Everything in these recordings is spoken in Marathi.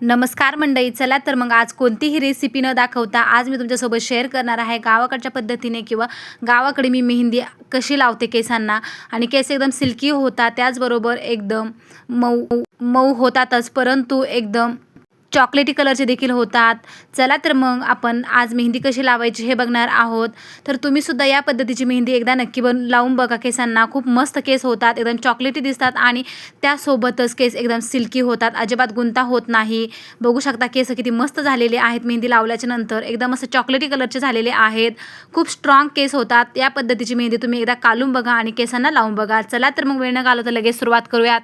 नमस्कार मंडळी चला तर मग आज कोणतीही रेसिपी न दाखवता आज मी तुमच्यासोबत शेअर करणार आहे गावाकडच्या पद्धतीने किंवा गावाकडे मी मेहंदी कशी लावते केसांना आणि केस एकदम सिल्की होतात त्याचबरोबर एकदम मऊ मऊ होतातच परंतु एकदम चॉकलेटी कलरचे देखील होतात. चला तर मग आपण आज मेहंदी कशी लावायची हे बघणार आहोत. तर तुम्हीसुद्धा या पद्धतीची मेहंदी एकदा नक्की बन लावून बघा. केसांना खूप मस्त केस होतात एकदम चॉकलेटी दिसतात आणि त्यासोबतच केस एकदम सिल्की होतात. अजिबात गुंता होत नाही. बघू शकता केस किती मस्त झालेले आहेत मेहंदी लावल्याच्या नंतर. एकदम असं चॉकलेटी कलरचे झालेले आहेत. खूप स्ट्रॉंग केस होतात. या पद्धतीची मेहंदी तुम्ही एकदा कालून बघा आणि केसांना लावून बघा. चला तर मग वेळ न घालवता लगेच सुरुवात करूयात.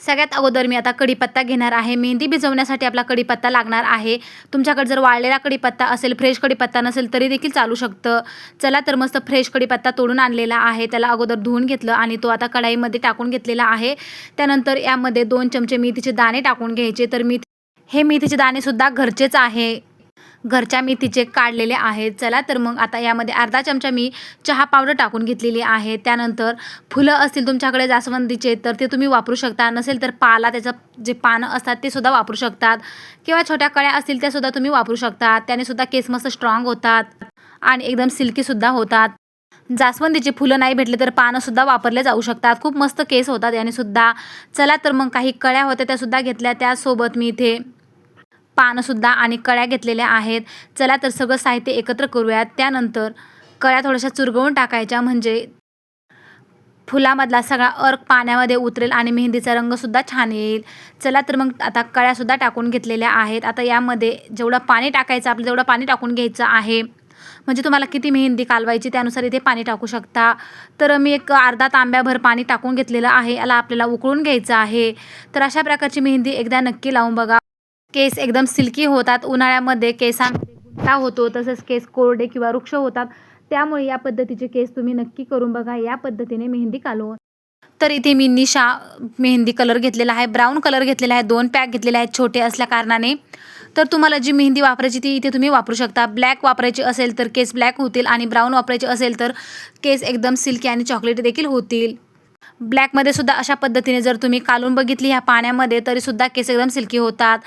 सगळ्यात अगोदर मी आता कढीपत्ता घेणार आहे. मेहंदी भिजवण्यासाठी आपला कढीपत्ता लागणार आहे. तुमच्याकडे जर वाळलेला कढीपत्ता असेल फ्रेश कढीपत्ता नसेल तरी देखील चालू शकतं. चला तर मस्त फ्रेश कढीपत्ता तोडून आणलेला आहे. त्याला अगोदर धुवून घेतलं आणि तो आता कढाईमध्ये टाकून घेतलेला आहे. त्यानंतर यामध्ये दोन चमचे मेथीचे दाणे टाकून घ्यायचे. तर मी हे मेथीचे दाणेसुद्धा घरचेच आहे. घरच्या मेथीचे काढलेले आहेत. चला तर मग आता यामध्ये अर्धा चमचा मी चहा पावडर टाकून घेतलेली आहे. त्यानंतर फुलं असतील तुमच्याकडे जास्वंदीचे तर ते तुम्ही वापरू शकता. नसेल तर पाला त्याचं जे पानं असतात ते सुद्धा वापरू शकतात. किंवा छोट्या कळ्या असतील त्यासुद्धा तुम्ही वापरू शकता. त्याने सुद्धा केस मस्त स्ट्रॉंग होतात आणि एकदम सिल्कीसुद्धा होतात. जास्वंदीचे फुलं नाही भेटले तर पानंसुद्धा वापरले जाऊ शकतात. खूप मस्त केस होतात याने सुद्धा. चला तर मग काही कळ्या होत्या त्यासुद्धा घेतल्या. त्यासोबत मी इथे पानंसुद्धा आणि कळ्या घेतलेल्या आहेत. चला तर सगळं साहित्य एकत्र करूयात. त्यानंतर कळ्या थोड्याशा चुरगवून टाकायच्या म्हणजे फुलामधला सगळा अर्क पाण्यामध्ये उतरेल आणि मेहंदीचा रंगसुद्धा छान येईल. चला तर मग आता कळ्यासुद्धा टाकून घेतलेल्या आहेत. आता यामध्ये जेवढं पाणी टाकायचं आपलं तेवढं पाणी टाकून घ्यायचं आहे. म्हणजे तुम्हाला किती मेहंदी कालवायची त्यानुसार इथे पाणी टाकू शकता. तर मी एक अर्धा तांब्याभर पाणी टाकून घेतलेलं आहे. याला आपल्याला उकळून घ्यायचं आहे. तर अशा प्रकारची मेहंदी एकदा नक्की लावून बघा. केस एकदम सिल्की होतात उन्हाळ्यामध्ये केसांमध्ये गुंता होतो तसंच केस कोरडे किंवा वृक्ष होतात. त्यामुळे या पद्धतीचे केस तुम्ही नक्की करून बघा. या पद्धतीने मेहंदी कालवून तर इथे मी निशा मेहंदी कलर घेतलेला आहे ब्राऊन कलर घेतलेला आहे दोन पॅक घेतलेले आहेत छोटे असल्या कारणाने. तर तुम्हाला जी मेहंदी वापरायची ती इथे तुम्ही वापरू शकता. ब्लॅक वापरायची असेल तर केस ब्लॅक होतील आणि ब्राऊन वापरायची असेल तर केस एकदम सिल्की आणि चॉकलेट देखील होतील. ब्लॅकमध्ये सुद्धा अशा पद्धतीने जर तुम्ही कालून बघितली ह्या पाण्यामध्ये तरीसुद्धा केस एकदम सिल्की होतात.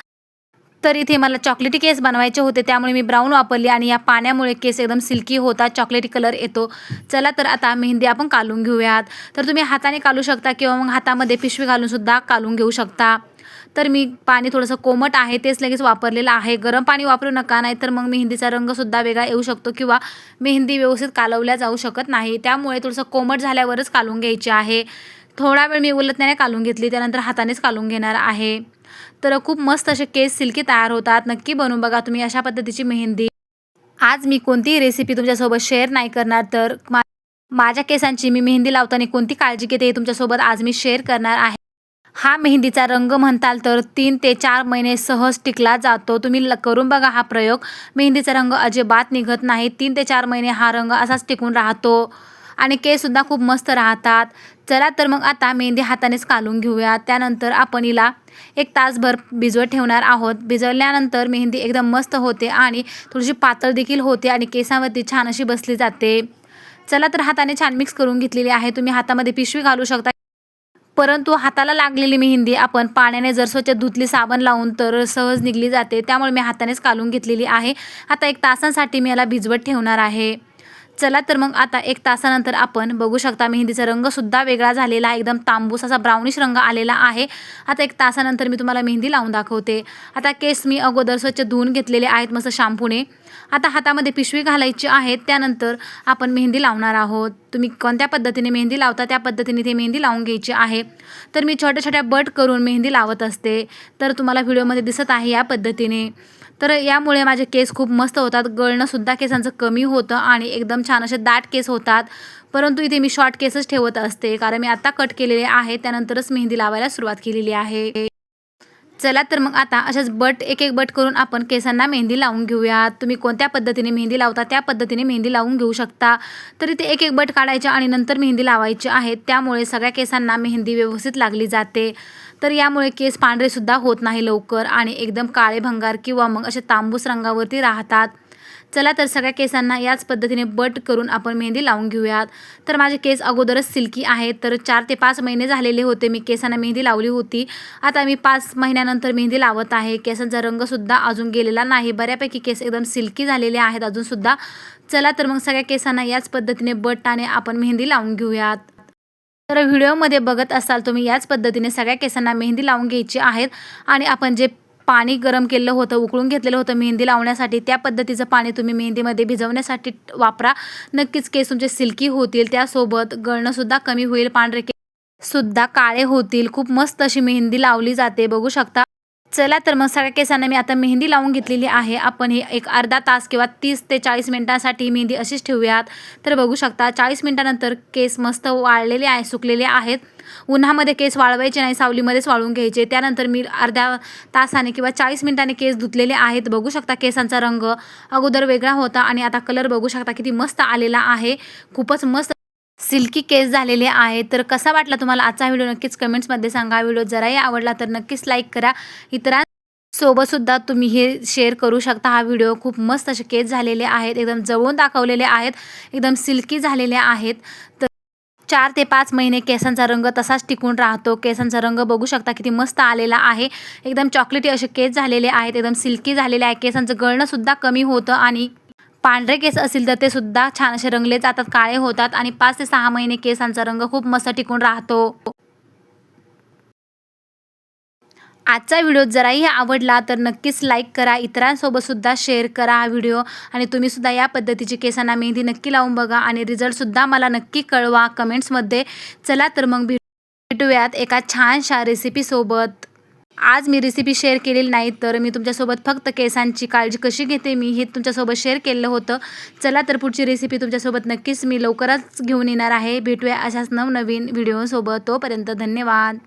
तर इथे मला चॉकलेटी केस बनवायचे होते त्यामुळे मी ब्राऊन वापरली आणि या पाण्यामुळे केस एकदम सिल्की होतात चॉकलेटी कलर येतो. चला तर आता मेहंदी आपण कालून घेऊयात. तर तुम्ही हाताने कालू शकता किंवा मग हातामध्ये पिशवी घालूनसुद्धा कालून घेऊ शकता. तर मी पाणी थोडंसं कोमट आहे तेच लगेच वापरलेलं आहे. गरम पाणी वापरू नका नाही तर मग मेहंदीचा रंगसुद्धा वेगळा येऊ शकतो किंवा मेहंदी व्यवस्थित कालवल्या जाऊ शकत नाही. त्यामुळे थोडंसं कोमट झाल्यावरच कालून घ्यायची आहे. थोडा वेळ मी उलटण्याने कालून घेतली त्यानंतर हातानेच कालून घेणार आहे. तर खूप मस्त असे केस सिल्की तयार होतात. नक्की बनवून बघा तुम्ही अशा पद्धतीची मेहंदी. आज मी कोणतीही रेसिपी तुमच्यासोबत शेअर नाही करणार तर मा माझ्या केसांची मी मेहंदी लावताना कोणती काळजी घेते हे तुमच्यासोबत आज मी शेअर करणार आहे. हा मेहंदीचा रंग म्हणताल तर तीन ते चार महिने सहज टिकला जातो. तुम्ही ल करून बघा हा प्रयोग. मेहंदीचा रंग अजिबात निघत नाही. तीन ते चार महिने हा रंग असाच टिकून राहतो. आणि केससुद्धा खूप मस्त राहतात. चला तर मग आता मेहंदी हातानेच कालून घेऊया. त्यानंतर आपण हिला एक तासभर भिजवत ठेवणार आहोत. भिजवल्यानंतर मेहंदी एकदम मस्त होते आणि थोडीशी पातळ देखील होते आणि केसावरती छान अशी बसली जाते. चला तर हाताने छान मिक्स करून घेतलेली आहे. तुम्ही हातामध्ये पिशवी घालू शकता. परंतु हाताला लागलेली मेहंदी आपण पाण्याने जर स्वच्छ धुतली साबण लावून तर सहज निघली जाते. त्यामुळे मी हातानेच कालून घेतलेली आहे. आता एक तासांसाठी मी याला भिजवत ठेवणार आहे. चला तर मग आता एक तासानंतर आपण बघू शकता मेहंदीचा रंगसुद्धा वेगळा झालेला आहे. एकदम तांबूस असा ब्राउनिश रंग आलेला आहे. आता एक तासानंतर मी तुम्हाला मेहंदी लावून दाखवते. आता केस मी अगोदर स्वच्छ धुवून घेतलेले आहेत मस्त शॅम्पूने. आता हातामध्ये पिशवी घालायची आहे त्यानंतर आपण मेहंदी लावणार आहोत. तुम्ही कोणत्या पद्धतीने मेहंदी लावता त्या पद्धतीने ते मेहंदी लावून घ्यायची आहे. तर मी छोट्या छोट्या बट करून मेहंदी लावत असते. तर तुम्हाला व्हिडिओमध्ये दिसत आहे या पद्धतीने. तर यामुळे माझे केस खूप मस्त होतात. गळणंसुद्धा केसांचं कमी होतं आणि एकदम छान असे दाट केस होतात. परंतु इथे मी शॉर्ट केसच ठेवत असते. कारण मी आत्ता कट केलेले आहे त्यानंतरच मेहंदी लावायला सुरुवात केलेली आहे. चला तर मग आता अशाच बट एक एक बट करून आपण केसांना मेहंदी लावून घेऊयात. तुम्ही कोणत्या पद्धतीने मेहंदी लावता त्या पद्धतीने मेहंदी लावून घेऊ शकता. तर इथे एक एक बट काढायच्या आणि नंतर मेहंदी लावायची आहे. त्यामुळे सगळ्या केसांना मेहंदी व्यवस्थित लागली जाते. तर यामुळे केस पांढरेसुद्धा होत नाही लवकर आणि एकदम काळे भंगार किंवा मग असे तांबूस रंगावरती राहतात. चला तर सगळ्या केसांना याच पद्धतीने बट करून आपण मेहंदी लावून घेऊयात. तर माझे केस अगोदरच सिल्की आहेत तर चार ते पाच महिने झालेले होते मी केसांना मेहंदी लावली होती. आता मी पाच महिन्यानंतर मेहंदी लावत आहे. केसांचा रंगसुद्धा अजून गेलेला नाही. बऱ्यापैकी केस एकदम सिल्की झालेले आहेत अजूनसुद्धा चला तर मग सगळ्या केसांना याच पद्धतीने बटाने आपण मेहंदी लावून घेऊयात. तर व्हिडिओमध्ये बघत असाल तुम्ही याच पद्धतीने सगळ्या केसांना मेहंदी लावून घ्यायची आहेत. आणि आपण जे पाणी गरम केलेलं होतं उकळून घेतलेलं होतं मेहंदी लावण्यासाठी त्या पद्धतीचं पाणी तुम्ही मेहंदीमध्ये भिजवण्यासाठी वापरा. नक्कीच केस तुमचे सिल्की होतील त्यासोबत गळणंसुद्धा कमी होईल पांढरे सुद्धा काळे होतील. खूप मस्त अशी मेहंदी लावली जाते बघू शकता. चला तर मग सगळ्या केसांना मी आता मेहंदी लावून घेतलेली आहे. आपण हे एक अर्धा तास किंवा तीस ते चाळीस मिनिटांसाठी मेहंदी अशीच ठेवूयात. तर बघू शकता चाळीस मिनिटानंतर केस मस्त वाळलेले आहे सुकलेले आहेत. उन्हामध्ये केस वाळवायचे नाही सावलीमध्येच वाळून घ्यायचे. त्यानंतर मी अर्ध्या तासाने किंवा चाळीस मिनिटाने केस धुतलेले आहेत. बघू शकता केसांचा रंग अगोदर वेगळा होता आणि आता कलर बघू शकता किती मस्त आलेला आहे. खूपच मस्त सिल्की केस झालेले आहे. तर कसा वाटला तुम्हाला आजचा व्हिडिओ? नक्कीच कमेंट्समध्ये सांगा. व्हिडिओ जराही आवडला तर नक्कीच लाईक करा. इतरां सोबतसुद्धा तुम्ही हे शेअर करू शकता. हा व्हिडिओ खूप मस्त असे केस झालेले आहेत. एकदम जवळून दाखवलेले आहेत. एकदम सिल्की झालेले आहेत. तर चार ते पाच महिने केसांचा रंग तसाच टिकून राहतो. केसांचा रंग बघू शकता किती मस्त आलेला आहे. एकदम चॉकलेटी असे केस झालेले आहेत. एकदम सिल्की झालेले आहे. केसांचं गळणंसुद्धा कमी होतं आणि पांढरे केस असतील तर ते सुद्धा छान असे रंगले जातात काळे होतात आणि पाच ते सहा महिने केसांचा रंग खूप मस्त टिकून राहतो. आजचा व्हिडिओ जराही आवडला तर नक्कीच लाईक करा इतरांसोबत सुद्धा शेअर करा हा व्हिडिओ आणि तुम्ही सुद्धा या पद्धतीची केसांना मेहंदी नक्की लावून बघा आणि रिझल्टसुद्धा मला नक्की कळवा कमेंट्समध्ये. चला तर मग भेटूयात एका छानशा रेसिपीसोबत आज मी रेसिपी शेअर केलेली नाही तर मी तुमच्यासोबत फक्त केसांची काळजी कशी घेते मी हे तुमच्यासोबत शेअर केलं होतं. चला तर पुढची रेसिपी तुमच्यासोबत नक्कीच मी लवकरच घेऊन येणार आहे. भेटूया अशाच नवनवीन व्हिडिओसोबत तोपर्यंत धन्यवाद.